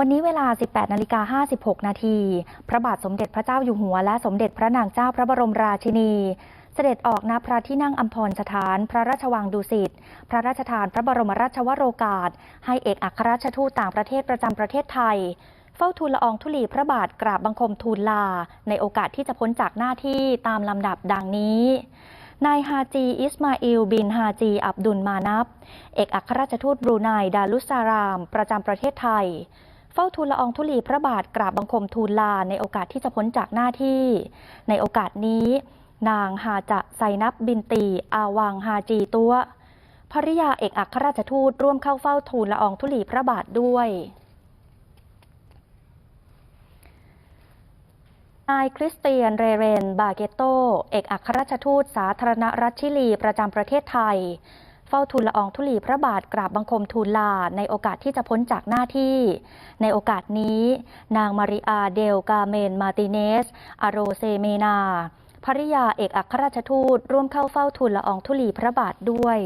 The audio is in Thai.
วันนี้เวลา 18นาฬิกา56 นาที พระบาทสมเด็จพระเจ้าอยู่หัว และสมเด็จพระนางเจ้าพระบรมราชินี เสด็จออกณพระที่นั่งอัมพรสถาน พระราชวังดุสิต พระราชทานพระบรมราชวโรกาส ให้เอกอัครราชทูตต่างประเทศประจำประเทศไทย เฝ้าทูลละอองธุลีพระบาทกราบบังคมทูลลา ในโอกาสที่จะพ้นจากหน้าที่ตามลำดับดังนี้นายฮาจี อิสมาอิล บินฮาจี อับดุลมานับ เอกอัครราชทูตบรูไน ดารุสซาราม ประจำประเทศไทย ฝ้าทูลละอองธุลีพระบาทกราบบังคมทูลลาในโอกาสที่จะพ้นจากหน้าที่ ในโอกาสนี้ นางฮาจะไซนับบินตี อาวังฮาจีตัวภริยาเอกอัครราชทูตร่วมเข้าเฝ้าทูลละอองธุลีพระบาทด้วยนายคริสเตียน เรเรน บาเกโต เอกอัครราชทูตสาธารณรัฐชิลีประจำประเทศไทย เฝ้าทูลละอองธุลีพระบาทกราบบังคมทูลลา ในโอกาสที่จะพ้นจากหน้าที่ ในโอกาสนี้ นางมาริอาเดลกาเมนมาติเนสอโรเซเมนาภริยาเอกอัครราชทูต ร่วมเข้าเฝ้าทูลละอองธุลีพระบาทด้วย